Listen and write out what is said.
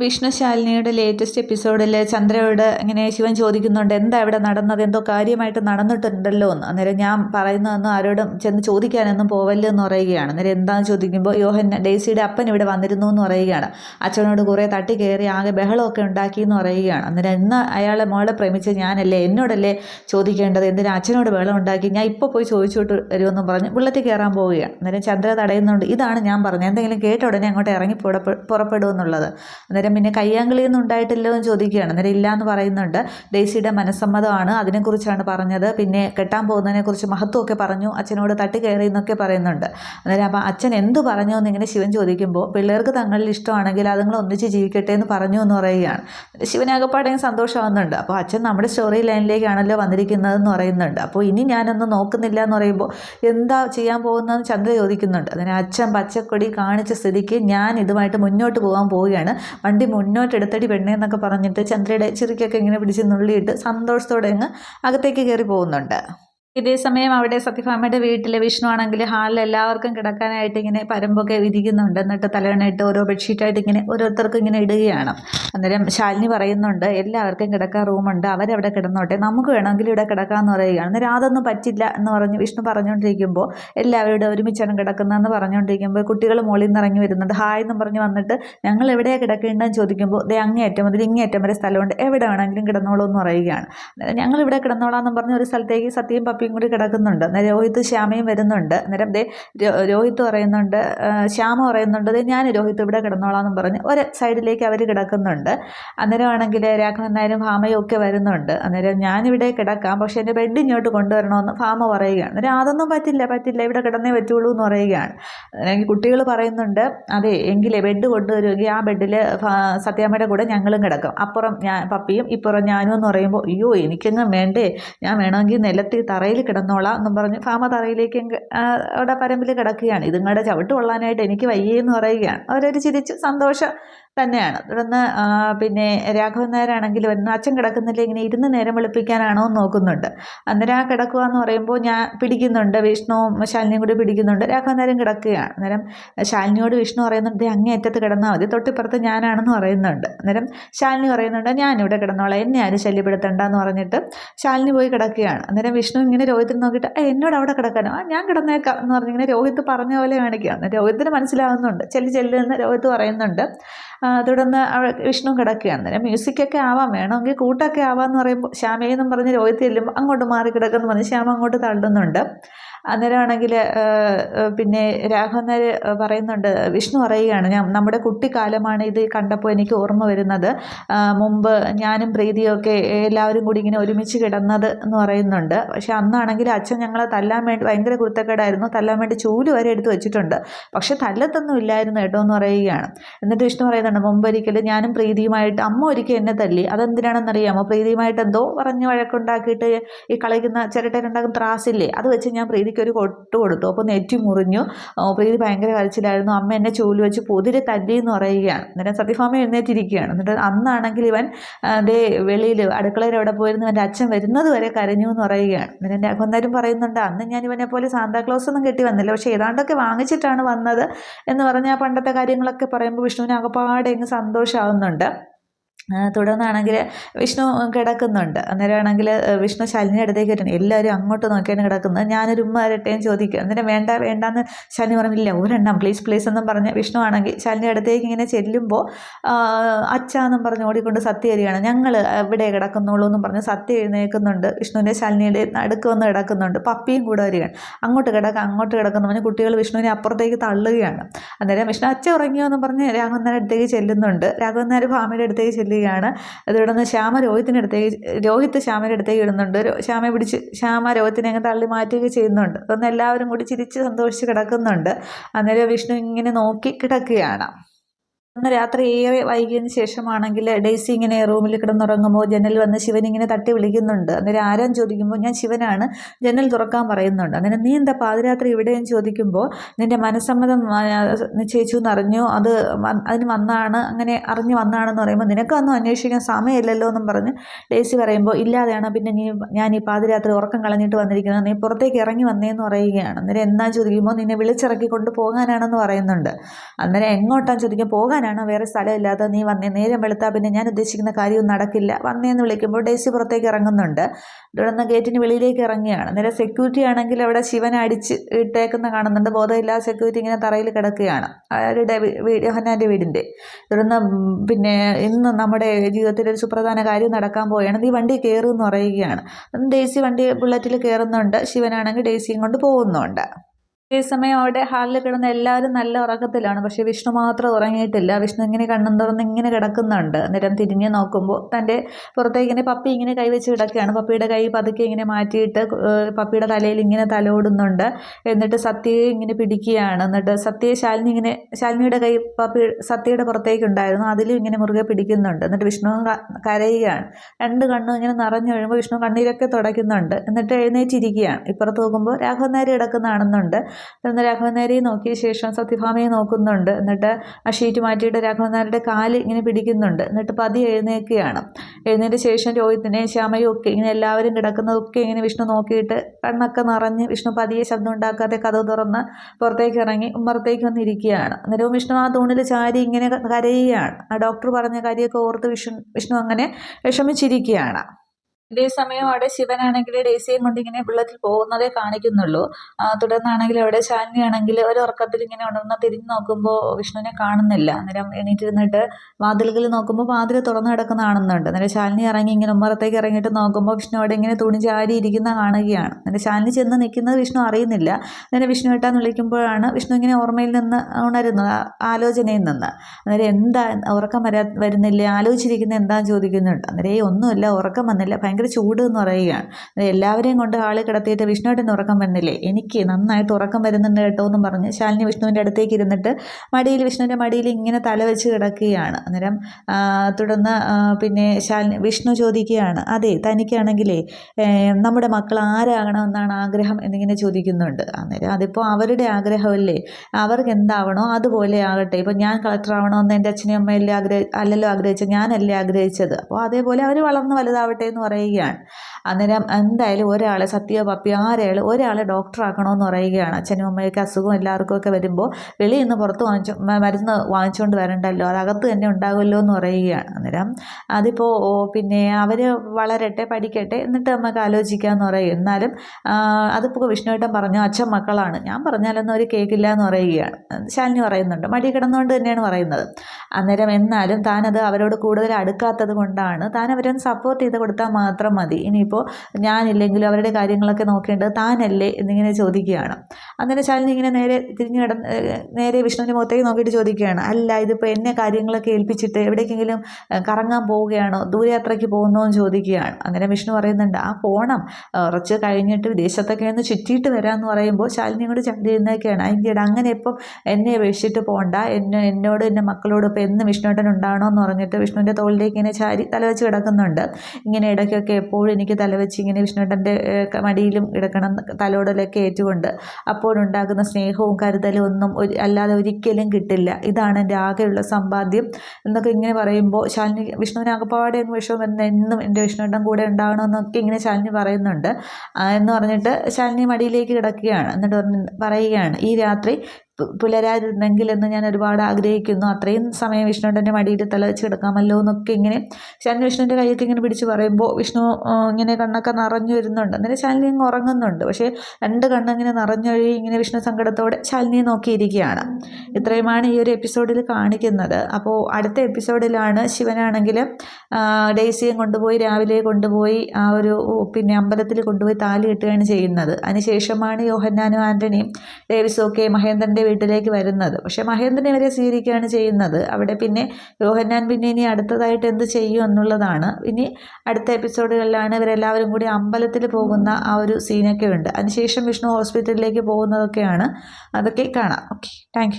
വിഷ്ണുശാലിനിയുടെ latest എപ്പിസോഡിൽ ചന്ദ്രയോട് ഇങ്ങനെ ശിവൻ ചോദിക്കുന്നുണ്ട് എന്താ ഇവിടെ നടന്നത്? എന്തോ കാര്യമായിട്ട് നടന്നിട്ടുണ്ടല്ലോ? എന്ന്. അന്നേരം ഞാൻ പറയുന്നതൊന്നും ആരോടും ചെന്ന് ചോദിക്കാനൊന്നും പോവല്ലോ എന്ന് പറയുകയാണ്. അന്നേരം എന്താണെന്ന് ചോദിക്കുമ്പോൾ യോഹൻ ഡേസിയുടെ അപ്പൻ ഇവിടെ വന്നിരുന്നു എന്ന് പറയുകയാണ്. അച്ഛനോട് കുറേ തട്ടി കയറി ആകെ ബഹളമൊക്കെ ഉണ്ടാക്കി എന്ന് പറയുകയാണ്. അന്നേരം ഇന്ന് അയാളെ മോളെ പ്രേമിച്ച് ഞാനല്ലേ എന്നോടല്ലേ ചോദിക്കേണ്ടത്? എന്തിനാ അച്ഛനോട് ബഹളം ഉണ്ടാക്കി? ഞാൻ ഇപ്പോൾ പോയി ചോദിച്ചോട്ട് വരുമെന്നും പറഞ്ഞ് വെള്ളത്തിൽ കയറാൻ പോവുകയാണ്. അന്നേരം ചന്ദ്ര തടയുന്നുണ്ട്. ഇതാണ് ഞാൻ പറഞ്ഞത്. എന്തെങ്കിലും കേട്ട ഉടനെ അങ്ങോട്ട് ഇറങ്ങി പുറപ്പെ- പുറപ്പെടുമെന്നുള്ളത് അന്നേരം പിന്നെ കയ്യാങ്കളി ഒന്നും ഉണ്ടായിട്ടില്ലോ എന്ന് ചോദിക്കുകയാണ്. അന്നേരം ഇല്ല എന്ന് പറയുന്നുണ്ട്. ഡേസിയുടെ മനസ്സമ്മതമാണ് അതിനെക്കുറിച്ചാണ് പറഞ്ഞത്. പിന്നെ കെട്ടാൻ പോകുന്നതിനെക്കുറിച്ച് മഹത്വമൊക്കെ പറഞ്ഞു. അച്ഛനോട് തട്ടി കയറി എന്നൊക്കെ പറയുന്നുണ്ട്. അന്നേരം അപ്പം അച്ഛൻ എന്ത് പറഞ്ഞു എന്ന് ഇങ്ങനെ ശിവൻ ചോദിക്കുമ്പോൾ പിള്ളേർക്ക് തങ്ങളിൽ ഇഷ്ടമാണെങ്കിൽ അതുങ്ങൾ ഒന്നിച്ച് ജീവിക്കട്ടെ എന്ന് പറഞ്ഞു എന്ന് പറയുകയാണ്. ശിവനാകപ്പാടെ സന്തോഷമാവുന്നുണ്ട്. അപ്പോൾ അച്ഛൻ നമ്മുടെ സ്റ്റോറി ലൈനിലേക്കാണല്ലോ വന്നിരിക്കുന്നതെന്ന് പറയുന്നുണ്ട്. അപ്പോൾ ഇനി ഞാനൊന്നും നോക്കുന്നില്ല എന്ന് പറയുമ്പോൾ എന്താ ചെയ്യാൻ പോകുന്നതെന്ന് ചന്ദ്ര ചോദിക്കുന്നുണ്ട്. അതിന് അച്ഛൻ പച്ചക്കൊടി കാണിച്ച സ്ഥിതിക്ക് ഞാൻ ഇതുമായിട്ട് മുന്നോട്ട് പോകാൻ പോവുകയാണ്. വണ്ടി മുന്നോട്ട് എടുത്തടി പെണ്ണേ എന്നൊക്കെ പറഞ്ഞിട്ട് ചന്ദ്രയുടെ ചിറിക്കൊക്കെ ഇങ്ങനെ പിടിച്ച് നുള്ളിയിട്ട് സന്തോഷത്തോടെ അങ്ങ് അകത്തേക്ക് കയറി പോകുന്നുണ്ട്. ഇതേ സമയം അവിടെ സത്യഭാമയുടെ വീട്ടിലെ വിഷ്ണു ആണെങ്കിൽ ഹാളിൽ എല്ലാവർക്കും കിടക്കാനായിട്ട് ഇങ്ങനെ പരമ്പൊക്കെ വിധിക്കുന്നുണ്ട് എന്നിട്ട് തലവണയിട്ട് ഓരോ ബെഡ്ഷീറ്റായിട്ട് ഇങ്ങനെ ഓരോരുത്തർക്കും ഇങ്ങനെ ഇടുകയാണ്. അന്നേരം ശാലിനി പറയുന്നുണ്ട് എല്ലാവർക്കും കിടക്കാൻ റൂമുണ്ട്. അവരവിടെ കിടന്നോട്ടെ. നമുക്ക് വേണമെങ്കിൽ ഇവിടെ കിടക്കാമെന്ന് പറയുകയാണ്. അന്നേരം അതൊന്നും പറ്റില്ല എന്ന് പറഞ്ഞ് വിഷ്ണു പറഞ്ഞുകൊണ്ടിരിക്കുമ്പോൾ എല്ലാവരും ഇവിടെ ഒരുമിച്ചാണ് കിടക്കുന്നതെന്ന് പറഞ്ഞുകൊണ്ടിരിക്കുമ്പോൾ കുട്ടികൾ മുകളിൽ നിന്ന് ഇറങ്ങി വരുന്നുണ്ട്. ഹായ് എന്ന് പറഞ്ഞ് വന്നിട്ട് ഞങ്ങൾ എവിടെയാണ് കിടക്കേണ്ടതെന്ന് ചോദിക്കുമ്പോൾ ദേ അങ്ങേയറ്റം മുതൽ ഇങ്ങേയറ്റം വരെ സ്ഥലമുണ്ട്. എവിടെ വേണമെങ്കിലും കിടന്നോളൂ എന്ന് പറയുകയാണ്. അന്നേരം ഞങ്ങൾ ഇവിടെ കിടന്നോളാം എന്ന് പറഞ്ഞ് ഒരു സ്ഥലത്തേക്ക് സത്യയും പപ്പിയും കൂടി കിടക്കുന്നുണ്ട് രോഹിത്ത് രോഹിത് ശ്യാമയും വരുന്നുണ്ട്. അന്നേരം ദേ രോഹിത്ത് രോഹിത് പറയുന്നുണ്ട് ശ്യാമ പറയുന്നുണ്ട് ദേ ഞാൻ രോഹിത് ഇവിടെ കിടന്നോളാം പറഞ്ഞ് ഒരു സൈഡിലേക്ക് അവർ കിടക്കുന്നുണ്ട്. അന്നേരമാണെങ്കിൽ രാഘവൻ നായരും ഭാമയും ഒക്കെ വരുന്നുണ്ട്. അന്നേരം ഞാനിവിടെ കിടക്കാം പക്ഷേ എന്റെ ബെഡ് ഇങ്ങോട്ട് കൊണ്ടുവരണമെന്ന് ഭാമ പറയുകയാണ്. അന്നേരം അതൊന്നും പറ്റില്ല പറ്റില്ല ഇവിടെ കിടന്നേ പറ്റുള്ളൂ എന്ന് പറയുകയാണ്. അല്ലെങ്കിൽ കുട്ടികൾ പറയുന്നുണ്ട് അതെ എങ്കിലേ ബെഡ് കൊണ്ടുവരുമെങ്കിൽ ആ ബെഡിൽ സത്യാമ്മയുടെ കൂടെ ഞങ്ങളും കിടക്കും. അപ്പുറം ഞാൻ പപ്പിയും ഇപ്പുറം ഞാനും എന്ന് പറയുമ്പോൾ അയ്യോ എനിക്കങ്ങ് വേണ്ടേ? ഞാൻ വേണമെങ്കിൽ നിലത്തിൽ തറയിൽ കിടന്നോളാം എന്നും പറഞ്ഞ് ഫാമ തറയിലേക്ക് അവിടെ പരമ്പിൽ കിടക്കുകയാണ്. ഇതുങ്ങളുടെ ചവിട്ട് കൊള്ളാനായിട്ട് എനിക്ക് വയ്യേന്ന് പറയുകയാണ്. അവരൊരു ചിരിച്ച് സന്തോഷം തന്നെയാണ്. തുടർന്ന് പിന്നെ രാഘവൻ നായരാണെങ്കിൽ വരുന്നു അച്ഛൻ കിടക്കുന്നില്ല ഇങ്ങനെ ഇരുന്ന് നേരം വെളുപ്പിക്കാനാണോ എന്ന് നോക്കുന്നുണ്ട്. അന്നേരം ആ കിടക്കുക എന്ന് പറയുമ്പോൾ ഞാൻ പിടിക്കുന്നുണ്ട് വിഷ്ണുവും ശാലിനിയും കൂടി പിടിക്കുന്നുണ്ട്. രാഘവൻ നായരും കിടക്കുകയാണ്. അന്നേരം ശാലിനിയോട് വിഷ്ണു പറയുന്നുണ്ട് "ദേ അങ്ങേ അറ്റത്ത് കിടന്നാൽ മതി. തൊട്ടിപ്പുറത്ത് ഞാനാണെന്ന് പറയുന്നുണ്ട്. അന്നേരം ശാലിനി പറയുന്നുണ്ട് ഞാനിവിടെ കിടന്നോളാം. എന്നെ ആരും ശല്യപ്പെടുത്തണ്ട എന്ന് പറഞ്ഞിട്ട് ശാലിനി പോയി കിടക്കുകയാണ്. അന്നേരം വിഷ്ണു ഇങ്ങനെ രോഹിത്തിനെ നോക്കിയിട്ട് "ഏയ്, എന്നോട് അവിടെ കിടക്കാനോ? ആ ഞാൻ കിടന്നേക്കാം. എന്ന് പറഞ്ഞിങ്ങനെ രോഹിത് പറഞ്ഞ പോലെ കാണിക്കുക. അന്നേരം രോഹിത്തിന് മനസ്സിലാവുന്നുണ്ട്. ചെല്ലി എന്ന് രോഹിത്ത് പറയുന്നുണ്ട്. തുടർന്ന് വിഷ്ണു കിടക്കുകയാണ്. അന്നേരം മ്യൂസിക്കൊക്കെ ആവാം. വേണമെങ്കിൽ കൂട്ടൊക്കെ ആവാമെന്ന് പറയുമ്പോൾ ശ്യാമയെന്നും പറഞ്ഞ് രോഹിത് ചെല്ലുമ്പോൾ അങ്ങോട്ട് മാറി കിടക്കുന്നു പറഞ്ഞ് ശ്യാമ അങ്ങോട്ട് തള്ളുന്നുണ്ട്. അന്നേരമാണെങ്കിൽ പിന്നെ രാഘവൻ നായർ പറയുന്നുണ്ട് വിഷ്ണു പറയുകയാണ് ഞാൻ നമ്മുടെ കുട്ടിക്കാലമാണ് ഇത് കണ്ടപ്പോൾ എനിക്ക് ഓർമ്മ വരുന്നത്. മുമ്പ് ഞാനും പ്രീതിയൊക്കെ എല്ലാവരും കൂടി ഇങ്ങനെ ഒരുമിച്ച് കിടന്നത് എന്ന് പറയുന്നുണ്ട്. പക്ഷെ അന്നാണെങ്കിൽ അച്ഛൻ ഞങ്ങളെ തല്ലാൻ വേണ്ടി ഭയങ്കര കുരുത്തക്കേടായിരുന്നു. തല്ലാൻ വേണ്ടി ചൂൽ വരെ എടുത്ത് വെച്ചിട്ടുണ്ട്. പക്ഷെ തല്ലത്തൊന്നും ഇല്ലായിരുന്നു കേട്ടോ എന്ന് പറയുകയാണ്. എന്നിട്ട് വിഷ്ണു പറയുന്നുണ്ട് മുമ്പ് ഒരിക്കലും ഞാനും പ്രീതിയുമായിട്ട് അമ്മ ഒരിക്കൽ എന്നെ തല്ലി. അതെന്തിനാണെന്നറിയാമോ? പ്രീതിയുമായിട്ട് എന്തോ പറഞ്ഞ് വഴക്കുണ്ടാക്കിയിട്ട് ഈ കളിക്കുന്ന ചിരട്ടയിലുണ്ടാക്കുന്ന ത്രാസില്ലേ? അത് വെച്ച് ഞാൻ പ്രീതിക്ക് ഒരു കൊട്ട് കൊടുത്തു. അപ്പോൾ നെറ്റി മുറിഞ്ഞു. പ്രീതി ഭയങ്കര കരച്ചിലായിരുന്നു. അമ്മ എന്നെ ചൂൽ വെച്ച് പൊതിരെ തല്ലി എന്ന് പറയുകയാണ്. എന്നിട്ട് സത്യഭാമ എഴുന്നേറ്റിരിക്കുകയാണ്. എന്നിട്ട് അന്നാണെങ്കിൽ ഇവൻ ദേ വെളിയിൽ അടുക്കളയിൽ അവിടെ പോയിരുന്നു എന്റെ അച്ഛൻ വരുന്നത് വരെ കരഞ്ഞു എന്ന് പറയുകയാണ്. എന്നിട്ട് എന്റെ അക്കൊന്നാരും പറയുന്നുണ്ട് അന്ന് ഞാൻ ഇവനെ പോലെ സാന്താക്ലോസ് ഒന്നും കെട്ടി വന്നില്ല. പക്ഷേ ഏതാണ്ടൊക്കെ വാങ്ങിച്ചിട്ടാണ് വന്നത്. എന്ന് പറഞ്ഞാൽ പണ്ടത്തെ കാര്യങ്ങളൊക്കെ പറയുമ്പോൾ വിഷ്ണുവിന് അകപ്പാടെ അങ്ങ് സന്തോഷമാവുന്നുണ്ട് തുടർന്നാണെങ്കിൽ വിഷ്ണു കിടക്കുന്നുണ്ട്. അന്നേരമാണെങ്കിൽ വിഷ്ണു ശാലിനിയുടെ അടുത്തേക്ക് വരുന്നു. എല്ലാവരും അങ്ങോട്ട് നോക്കിയാണ് കിടക്കുന്നത്. ഞാനൊരു ഉമ്മ വരട്ടേന്ന് ചോദിക്കുക അന്നേരം വേണ്ട വേണ്ടാന്ന് ശാലിനി പറഞ്ഞില്ല ഒരെണ്ണം പ്ലീസ് പ്ലീസ് എന്നും പറഞ്ഞ് വിഷ്ണു ആണെങ്കിൽ ശാലിനി അടുത്തേക്ക് ഇങ്ങനെ ചെല്ലുമ്പോൾ അച്ഛാന്നും പറഞ്ഞ് ഓടിക്കൊണ്ട് സത്യ വരികയാണ് ഞങ്ങൾ ഇവിടെ കിടക്കുന്നുള്ളൂ എന്നും പറഞ്ഞ് സത്യ എഴുന്നേൽക്കുന്നുണ്ട്. വിഷ്ണുവിന്റെ ശാലിനിയുടെ അടുക്ക് വന്ന് കിടക്കുന്നുണ്ട്. പപ്പിയും കൂടെ വരികയാണ്. അങ്ങോട്ട് കിടക്കുക അങ്ങോട്ട് കിടക്കുന്നു പറഞ്ഞ് കുട്ടികൾ വിഷ്ണുവിനെ അപ്പുറത്തേക്ക് തള്ളുകയാണ്. അന്നേരം വിഷ്ണു അച്ഛ ഉറങ്ങിയോ എന്ന് പറഞ്ഞ് രാഘവൻ നായർ അടുത്തേക്ക് ചെല്ലുന്നുണ്ട്. രാഘവൻ നായർ ഭാമയുടെ അടുത്തേക്ക് ചെല്ലുകയാണ്. അത് ഇവിടുന്ന് ശ്യാമ രോഹിത്തിന്റെ അടുത്തേക്ക് രോഹിത്ത് ശ്യാമയുടെ അടുത്തേക്ക് ഇടുന്നുണ്ട്. ശ്യാമയെ പിടിച്ച് ശ്യാമ രോഹിത്തിനെ അങ്ങ് തള്ളി മാറ്റുകയൊക്കെ ചെയ്യുന്നുണ്ട്. അതൊന്ന് എല്ലാവരും കൂടി ചിരിച്ച് സന്തോഷിച്ച് കിടക്കുന്നുണ്ട്. അന്നേരം വിഷ്ണു ഇങ്ങനെ നോക്കി കിടക്കുകയാണ്. അന്ന് രാത്രി ഏറെ വൈകിയതിന് ശേഷമാണെങ്കിൽ ഡേസി ഇങ്ങനെ റൂമിൽ കിടന്നുറങ്ങുമ്പോൾ ജനൽ വന്ന് ശിവൻ ഇങ്ങനെ തട്ടി വിളിക്കുന്നുണ്ട്. അന്നേരം ആരാൻ ചോദിക്കുമ്പോൾ ഞാൻ ശിവനാണ്. ജനൽ തുറക്കാൻ പറയുന്നുണ്ട്. അന്നേരം നീ എന്താ പാതിരാത്രി ഇവിടെയും ചോദിക്കുമ്പോൾ നിന്റെ മനസ്സമ്മതം നിശ്ചയിച്ചു എന്നറിഞ്ഞു അത് അതിന് വന്നാണ് അങ്ങനെ അറിഞ്ഞു വന്നാണെന്ന് പറയുമ്പോൾ നിനക്കൊന്നും അന്വേഷിക്കാൻ സമയമില്ലല്ലോ എന്നും പറഞ്ഞ് ഡേസി പറയുമ്പോൾ ഇല്ലാതെയാണ്. പിന്നെ നീ ഞാൻ ഈ പാതിരാത്രി ഉറക്കം കളഞ്ഞിട്ട് വന്നിരിക്കുന്നത്. നീ പുറത്തേക്ക് ഇറങ്ങി വന്നേന്ന് പറയുകയാണ്. അന്നേരം എന്നാ ചോദിക്കുമ്പോൾ നിന്നെ വിളിച്ചിറക്കി കൊണ്ട് പോകാനാണെന്ന് പറയുന്നുണ്ട്. അന്നേരം എങ്ങോട്ടാന്ന് ചോദിക്കാൻ പോകാൻ പോകാനാണോ വേറെ സ്ഥലമില്ലാതെ നീ വന്നേ. നേരം വെളുത്താൽ പിന്നെ ഞാൻ ഉദ്ദേശിക്കുന്ന കാര്യവും നടക്കില്ല. വന്നേന്ന് വിളിക്കുമ്പോൾ ഡേസി പുറത്തേക്ക് ഇറങ്ങുന്നുണ്ട്. തുടർന്ന് ഗേറ്റിന് വെളിയിലേക്ക് ഇറങ്ങുകയാണ് നേരെ സെക്യൂരിറ്റി ആണെങ്കിൽ അവിടെ ശിവൻ അടിച്ച് ഇട്ടേക്കുന്ന കാണുന്നുണ്ട്. ബോധമില്ലാതെ സെക്യൂരിറ്റി ഇങ്ങനെ തറയിൽ കിടക്കുകയാണ്. അവരുടെ ഹന്നാന്റെ വീടിന്റെ. തുടർന്ന് പിന്നെ ഇന്ന് നമ്മുടെ ജീവിതത്തിൽ ഒരു സുപ്രധാന കാര്യം നടക്കാൻ പോവുകയാണ്. നീ വണ്ടി കയറുമെന്ന് പറയുകയാണ്. ഡേസി വണ്ടി ബുള്ളറ്റിൽ കയറുന്നുണ്ട്. ശിവനാണെങ്കിൽ ഡേസിയും കൊണ്ട് പോകുന്നുണ്ട്. അതേസമയം അവിടെ ഹാളിൽ കിടന്ന എല്ലാവരും നല്ല ഉറക്കത്തിലാണ്. പക്ഷേ വിഷ്ണു മാത്രം ഉറങ്ങിയിട്ടില്ല. വിഷ്ണു ഇങ്ങനെ കണ്ണും തുറന്ന് ഇങ്ങനെ കിടക്കുന്നുണ്ട്. അന്നേരം തിരിഞ്ഞ് നോക്കുമ്പോൾ തന്റെ പുറത്തേക്ക് ഇങ്ങനെ പപ്പി ഇങ്ങനെ കൈവച്ച് കിടക്കുകയാണ്. പപ്പിയുടെ കൈ പതുക്കെ ഇങ്ങനെ മാറ്റിയിട്ട് പപ്പിയുടെ തലയിൽ ഇങ്ങനെ തലോടുന്നുണ്ട്. എന്നിട്ട് സത്യയെ ഇങ്ങനെ പിടിക്കുകയാണ്. എന്നിട്ട് സത്യയെ ശാലിനി ഇങ്ങനെ ശാലിനിയുടെ കൈ പപ്പി സത്യയുടെ പുറത്തേക്ക് ഉണ്ടായിരുന്നു. അതിലും ഇങ്ങനെ മുറുകെ പിടിക്കുന്നുണ്ട്. എന്നിട്ട് വിഷ്ണു കരയുകയാണ്. രണ്ട് കണ്ണും ഇങ്ങനെ നിറഞ്ഞു കഴിയുമ്പോൾ വിഷ്ണു കണ്ണീരൊക്കെ തുടയ്ക്കുന്നുണ്ട്. എന്നിട്ട് എഴുന്നേറ്റിരിക്കുകയാണ്. ഇപ്പുറത്ത് നോക്കുമ്പോൾ രാഘവൻ നേരെ കിടക്കുന്നതാണെന്നുണ്ട്. എന്ന് രാഘവൻ നോക്കിയ ശേഷം സത്യഭാമയെ നോക്കുന്നുണ്ട്. എന്നിട്ട് ആ ഷീറ്റ് മാറ്റിയിട്ട് രാഘവൻ നായരുടെ കാൽ ഇങ്ങനെ പിടിക്കുന്നുണ്ട്. എന്നിട്ട് പതി എഴുന്നേക്കുകയാണ് എഴുന്നേറ്റ ശേഷം രോഹിത്തിനെ ശ്യാമയും ഒക്കെ ഇങ്ങനെ എല്ലാവരും കിടക്കുന്നതൊക്കെ ഇങ്ങനെ വിഷ്ണു നോക്കിയിട്ട് കണ്ണൊക്കെ നിറഞ്ഞ് വിഷ്ണു പതിയെ ശബ്ദം ഉണ്ടാക്കാതെ കഥ തുറന്ന് പുറത്തേക്ക് ഇറങ്ങി ഉമ്മറത്തേക്ക് വന്നിരിക്കുകയാണ്. അന്നേരവും വിഷ്ണു ആ തൂണിൽ ചാരി ഇങ്ങനെ കരയുകയാണ്. ആ ഡോക്ടർ പറഞ്ഞ കാര്യമൊക്കെ ഓർത്ത് വിഷ്ണു വിഷ്ണു അങ്ങനെ വിഷമിച്ചിരിക്കുകയാണ്. ഇതേ സമയം അവിടെ ശിവനാണെങ്കിൽ ഡേസിയും കൊണ്ട് ഇങ്ങനെ ബുള്ളറ്റിൽ പോകുന്നതേ കാണിക്കുന്നുള്ളൂ. തുടർന്നാണെങ്കിൽ അവിടെ ശാലിനി ആണെങ്കിൽ ഒരു ഉറക്കത്തിൽ ഇങ്ങനെ ഉണർന്ന് തിരിഞ്ഞു നോക്കുമ്പോൾ വിഷ്ണുവിനെ കാണുന്നില്ല. അന്നേരം എണീറ്റിരുന്നിട്ട് വാതിലുകളിൽ നോക്കുമ്പോൾ വാതിൽ തുറന്നു കിടക്കുന്ന കാണുന്നുണ്ട്. അന്നേരം ശാലിനി ഇറങ്ങി ഇങ്ങനെ ഉമ്മറത്തേക്ക് ഇറങ്ങിയിട്ട് നോക്കുമ്പോൾ വിഷ്ണു അവിടെ ഇങ്ങനെ തുണി ചാരി ഇരിക്കുന്ന കാണുകയാണ്. അന്നേരം ശാലിനി ചെന്ന് നിൽക്കുന്നത് വിഷ്ണു അറിയുന്നില്ല. അന്നേരം വിഷ്ണു ഏട്ടാന്ന് വിളിക്കുമ്പോഴാണ് വിഷ്ണു ഇങ്ങനെ ഓർമ്മയിൽ നിന്ന് ഉണരുന്നത് ആലോചനയിൽ നിന്ന്. അന്നേരം എന്താ ഉറക്കം വരാ വരുന്നില്ല ആലോചിച്ചിരിക്കുന്ന എന്താന്ന് ചോദിക്കുന്നുണ്ട്. അന്നേരം ഒന്നുമില്ല ഉറക്കം വന്നില്ല. ഭയങ്കര ഭയങ്കര ചൂട് എന്ന് പറയുകയാണ്. എല്ലാവരെയും കൊണ്ട് ആൾ കിടത്തിയിട്ട് വിഷ്ണുവേട്ടന് ഉറക്കം വരുന്നില്ലേ എനിക്ക് നന്നായിട്ട് ഉറക്കം വരുന്നുണ്ട് കേട്ടോ എന്നും പറഞ്ഞ് ശാലിനി വിഷ്ണുവിന്റെ അടുത്തേക്ക് ഇരുന്നിട്ട് മടിയിൽ വിഷ്ണുവിന്റെ മടിയിൽ ഇങ്ങനെ തല വെച്ച് കിടക്കുകയാണ്. അന്നേരം തുടർന്ന് പിന്നെ ശാലിനി വിഷ്ണു ചോദിക്കുകയാണ് അതെ തനിക്കാണെങ്കിലേ നമ്മുടെ മക്കൾ ആരാകണമെന്നാണ് ആഗ്രഹം? എന്നിങ്ങനെ ചോദിക്കുന്നുണ്ട്. അന്നേരം അതിപ്പോൾ അവരുടെ ആഗ്രഹമല്ലേ? അവർക്ക് എന്താവണോ അതുപോലെ ആകട്ടെ. ഇപ്പോൾ ഞാൻ കളക്ടർ ആവണമെന്ന് എന്റെ അച്ഛനും അമ്മയല്ലേ ആഗ്രഹ അല്ലല്ലോ ആഗ്രഹിച്ചത്? ഞാനല്ലേ ആഗ്രഹിച്ചത്? അപ്പോൾ അതേപോലെ അവർ വളർന്ന് വലുതാവട്ടെ എന്ന് പറയുക പറയുകയാണ്. അന്നേരം എന്തായാലും ഒരാളെ സത്യോ പപ്പിയോ ആരെയാൾ ഒരാളെ ഡോക്ടറാക്കണമെന്ന് പറയുകയാണ്. അച്ഛനും അമ്മയ്ക്ക് അസുഖം എല്ലാവർക്കും ഒക്കെ വരുമ്പോൾ വെളിയിൽ നിന്ന് പുറത്ത് വാങ്ങിച്ചു മരുന്ന് വാങ്ങിച്ചുകൊണ്ട് വരണ്ടല്ലോ. അതകത്ത് തന്നെ ഉണ്ടാകുമല്ലോ എന്ന് പറയുകയാണ്. അന്നേരം അതിപ്പോൾ പിന്നെ അവർ വളരട്ടെ പഠിക്കട്ടെ എന്നിട്ട് നമുക്ക് ആലോചിക്കാമെന്ന് പറയും. എന്നാലും അതിപ്പോൾ വിഷ്ണുവേട്ടൻ പറഞ്ഞു അച്ഛൻ മക്കളാണ്. ഞാൻ പറഞ്ഞാലൊന്നും അവർ കേൾക്കില്ല എന്ന് പറയുകയാണ്. ശാലിനി പറയുന്നുണ്ട് മടി കിടന്നുകൊണ്ട് തന്നെയാണ് പറയുന്നത്. അന്നേരം എന്നാലും താനത് അവരോട് കൂടുതൽ അടുക്കാത്തത് കൊണ്ടാണ് താൻ അവരൊന്ന് സപ്പോർട്ട് ചെയ്ത് കൊടുത്താൽ മാത്രം മതി. ഇനിയിപ്പോൾ ഞാനില്ലെങ്കിലും അവരുടെ കാര്യങ്ങളൊക്കെ നോക്കേണ്ടത് താനല്ലേ എന്നിങ്ങനെ ചോദിക്കുകയാണ്. അങ്ങനെ ശാലിനി ഇങ്ങനെ നേരെ തിരിഞ്ഞു കിടന്ന് നേരെ വിഷ്ണുവിന്റെ മുഖത്തേക്ക് നോക്കിയിട്ട് ചോദിക്കുകയാണ്. അല്ല ഇതിപ്പോൾ എന്നെ കാര്യങ്ങളൊക്കെ ഏൽപ്പിച്ചിട്ട് എവിടേക്കെങ്കിലും കറങ്ങാൻ പോവുകയാണോ? ദൂരയാത്രയ്ക്ക് പോകുന്നോ എന്ന് ചോദിക്കുകയാണ്. അങ്ങനെ വിഷ്ണു പറയുന്നുണ്ട് ആ പോകണം കുറച്ച് കഴിഞ്ഞിട്ട് വിദേശത്തൊക്കെ ഒന്ന് ചുറ്റിയിട്ട് വരാമെന്ന് പറയുമ്പോൾ ശാലിനി കൂടി ചാടി ചെയ്യുന്നതൊക്കെയാണ് അതിന്റെ അങ്ങനെ ഇപ്പം എന്നെ അപേക്ഷിച്ചിട്ട് പോകണ്ട എന്നെ എന്നോട് എന്റെ മക്കളോട് ഇപ്പോൾ എന്ന് വിഷ്ണുവേട്ടൻ ഉണ്ടാണോ എന്ന് പറഞ്ഞിട്ട് വിഷ്ണുവിന്റെ തോളിലേക്ക് ഇങ്ങനെ ചാരി തലവെച്ച് കിടക്കുന്നുണ്ട്. ഇങ്ങനെ ഇടയ്ക്ക് ഇടയ്ക്കൊക്കെ എപ്പോഴും എനിക്ക് തലവെച്ച് ഇങ്ങനെ വിഷ്ണുട്ടന്റെ മടിയിലും കിടക്കണം തലോടലൊക്കെ ഏറ്റുകൊണ്ട് അപ്പോഴുണ്ടാകുന്ന സ്നേഹവും കരുതലും ഒന്നും ഒരു അല്ലാതെ ഒരിക്കലും കിട്ടില്ല. ഇതാണ് എന്റെ ആകെയുള്ള സമ്പാദ്യം എന്നൊക്കെ ഇങ്ങനെ പറയുമ്പോൾ ശാലിനി വിഷ്ണുവിന് ആകപ്പാടെ അങ്ങ് വിഷമം എന്ന് എന്നും എന്റെ വിഷ്ണുട്ടൻ കൂടെ ഉണ്ടാകണമെന്നൊക്കെ ഇങ്ങനെ ശാലിനി പറയുന്നുണ്ട്. എന്ന് പറഞ്ഞിട്ട് ശാലിനി മടിയിലേക്ക് കിടക്കുകയാണ്. എന്നിട്ട് പറയുകയാണ് ഈ രാത്രി പുലരാതിരുന്നെങ്കിലെന്ന് ഞാൻ ഒരുപാട് ആഗ്രഹിക്കുന്നു. അത്രയും സമയം വിഷ്ണുവിന്റെ മടിയിൽ തല വെച്ച് കിടക്കാമല്ലോ എന്നൊക്കെ ഇങ്ങനെ ശാലിനി വിഷ്ണുവിന്റെ കൈയൊക്കെ ഇങ്ങനെ പിടിച്ച് പറയുമ്പോൾ വിഷ്ണു ഇങ്ങനെ കണ്ണൊക്കെ നിറഞ്ഞു വരുന്നുണ്ട്. അന്നേരം ശാലിനി അങ്ങ് ഉറങ്ങുന്നുണ്ട്. പക്ഷേ രണ്ട് കണ്ണിങ്ങനെ നിറഞ്ഞൊഴി ഇങ്ങനെ വിഷ്ണു സങ്കടത്തോടെ ശാലിനിയെ നോക്കിയിരിക്കുകയാണ്. ഇത്രയുമാണ് ഈ ഒരു എപ്പിസോഡിൽ കാണിക്കുന്നത്. അപ്പോൾ അടുത്ത എപ്പിസോഡിലാണ് ശിവനാണെങ്കിൽ ഡേസിയെ കൊണ്ടുപോയി രാവിലെ കൊണ്ടുപോയി ആ ഒരു പിന്നെ അമ്പലത്തിൽ കൊണ്ടുപോയി താലി കെട്ടുകയാണ് ചെയ്യുന്നത്. അതിനുശേഷമാണ് യോഹന്നാനും ആന്റണിയും ഡേവിസും മഹേന്ദ്രന്റെ വീട്ടിലേക്ക് വരുന്നത്. പക്ഷേ മഹേന്ദ്രൻ ഇവരെ സ്വീകരിക്കുകയാണ് ചെയ്യുന്നത്. അവിടെ പിന്നെ യോഹന്നാൻ പിന്നെ ഇനി അടുത്തതായിട്ട് എന്ത് ചെയ്യും എന്നുള്ളതാണ്. ഇനി അടുത്ത എപ്പിസോഡുകളിലാണ് ഇവരെല്ലാവരും കൂടി അമ്പലത്തിൽ പോകുന്ന ആ ഒരു സീനൊക്കെ ഉണ്ട്. അതിനുശേഷം വിഷ്ണു ഹോസ്പിറ്റലിലേക്ക് പോകുന്നതൊക്കെയാണ്. അതൊക്കെ കാണാം. Okay thank